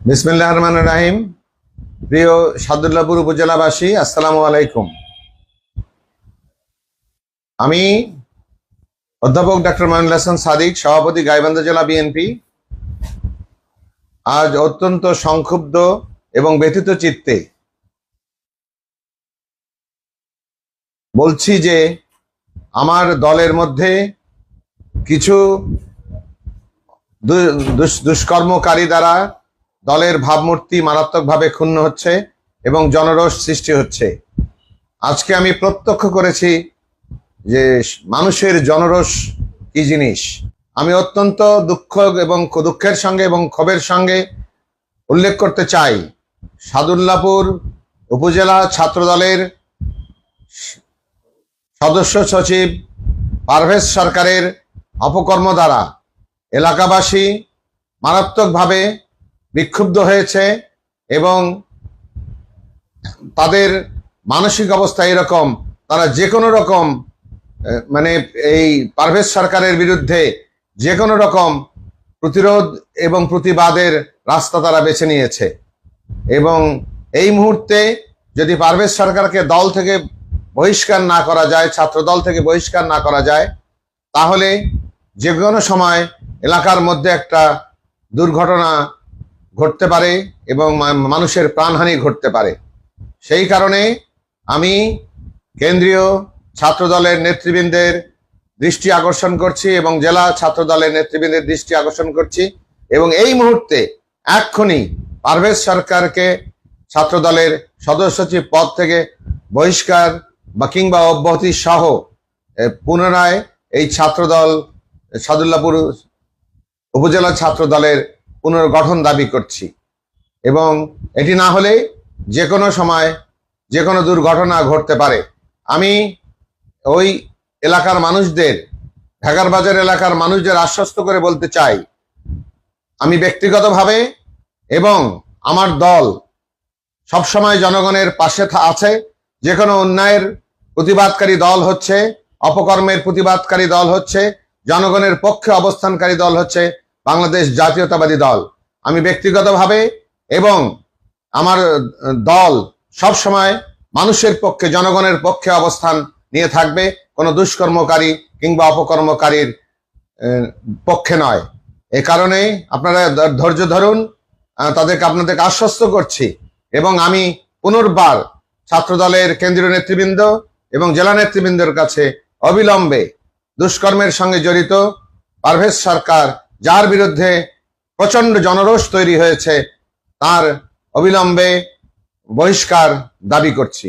বিসমিল্লাহ রহমান রাহিম। প্রিয় সাদুল্লাপুর উপজেলাবাসী, আসসালামু আলাইকুম। আমি অধ্যাপক ডক্টর মাইনুল হাসান সাদিক, সভাপতি গাইবান্ধা জেলা বিএনপি আজ অত্যন্ত সংক্ষুব্ধ এবং ব্যথিত চিত্তে বলছি যে আমার দলের মধ্যে কিছু দুষ্কর্মকারী দ্বারা দলের ভাবমূর্তি মারাত্মকভাবে ক্ষুণ্ণ হচ্ছে এবং জনরোষ সৃষ্টি হচ্ছে। আজকে আমি প্রত্যক্ষ করেছি যে মানুষের জনরোষ কি জিনিস? আমি অত্যন্ত দুঃখ এবং দুঃখের সঙ্গে এবং ক্ষোভের সঙ্গে উল্লেখ করতে চাই। সাদুল্লাপুর উপজেলা ছাত্রদলের সদস্য সচিব পারভেজ সরকারের অপকর্ম দ্বারা এলাকাবাসী মারাত্মকভাবে বিক্ষুব্ধ হয়েছে এবং তাদের মানসিক অবস্থা এরকম, তারা যে কোনো রকম মানে এই পারভেজ সরকারের বিরুদ্ধে যে কোনো রকম প্রতিরোধ এবং প্রতিবাদের রাস্তা তারা বেছে নিয়েছে। এবং এই মুহূর্তে যদি পারভেজ সরকারকে দল থেকে বহিষ্কার না করা যায়, ছাত্র দল থেকে বহিষ্কার না করা যায়, তাহলে যে কোনো সময় এলাকার মধ্যে একটা দুর্ঘটনা ঘটতে পারে এবং মানুষের প্রাণহানি ঘটতে পারে। সেই কারণে আমি কেন্দ্রীয় ছাত্র দলের নেতৃবৃন্দের দৃষ্টি আকর্ষণ করছি এবং জেলা ছাত্র দলের নেতৃবৃন্দের দৃষ্টি আকর্ষণ করছি এবং এই মুহূর্তে এক্ষুনি পারভেজ সরকারকে ছাত্র দলের সদস্য সচিব পদ থেকে বহিষ্কার বা কিংবা অব্যাহতি সহ পুনরায় এই ছাত্রদল, সাদুল্লাপুর উপজেলা ছাত্র দলের পুনর্গঠন দাবি করছি। এবং এটি না হলে যে কোনো সময় যে কোনো দুর্ঘটনা ঘটতে পারে। আমি ওই এলাকার মানুষদের ঢাকার বাজার এলাকার মানুষদের আশ্বস্ত করে বলতে চাই, আমি ব্যক্তিগতভাবে এবং আমার দল সবসময় জনগণের পাশে আছে। যে কোনো অন্যায়ের প্রতিবাদকারী দল হচ্ছে, অপকর্মের প্রতিবাদকারী দল হচ্ছে, জনগণের পক্ষে অবস্থানকারী দল হচ্ছে বাংলাদেশ জাতীয়তাবাদী দল। আমি ব্যক্তিগতভাবে এবং আমার দল সব সময় মানুষের পক্ষে, জনগণের পক্ষে অবস্থান নিয়ে থাকবে, কোনো দুষ্কর্মকারী কিংবা অপকর্মকারীর পক্ষে নয়। এ কারণে আপনারা ধৈর্য ধরুন তাদেরকে আপনাদেরকে আশ্বস্ত করছি এবং আমি পুনর্বার ছাত্রদলের কেন্দ্রীয় নেতৃবৃন্দ এবং জেলা নেতৃবৃন্দের কাছে অবিলম্বে দুষ্কর্মের সঙ্গে জড়িত পারভেজ সরকার যার বিরুদ্ধে প্রচণ্ড জনরোষ তৈরি হয়েছে তার অবিলম্বে বহিষ্কার দাবি করছি।